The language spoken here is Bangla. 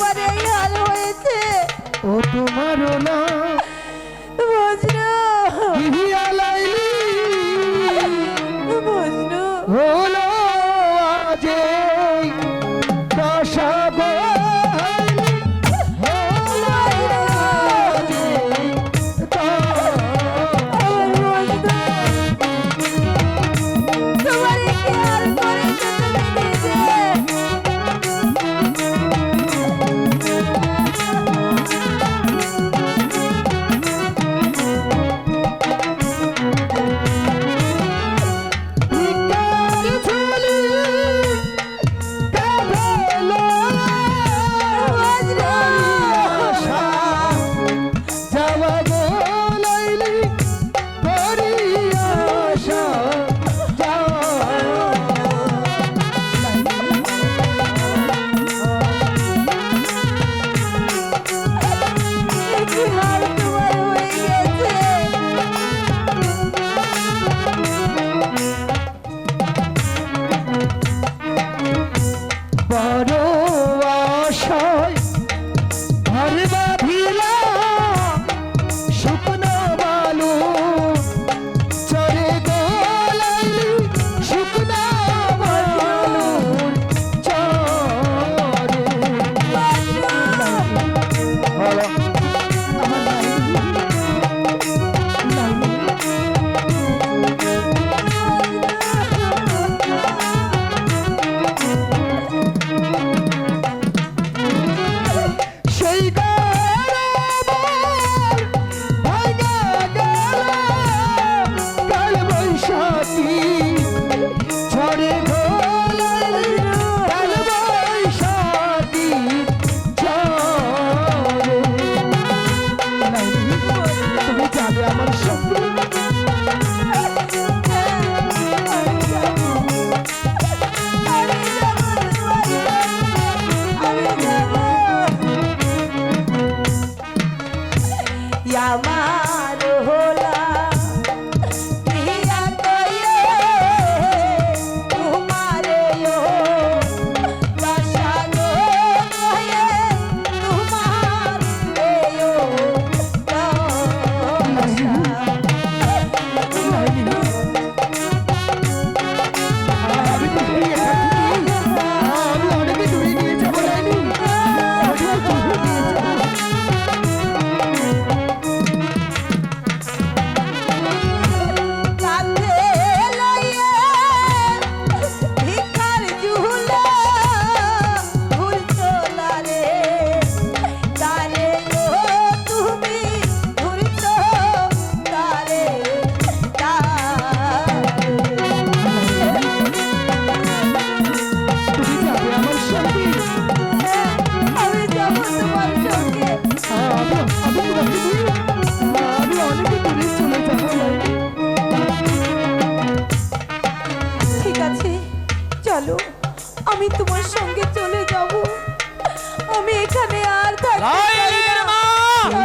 তোমার এই হাল হয়েছে। ও তোমারও না আমি তোমার সঙ্গে চলে যাব আমি এখানে আর থাকতে পারি না।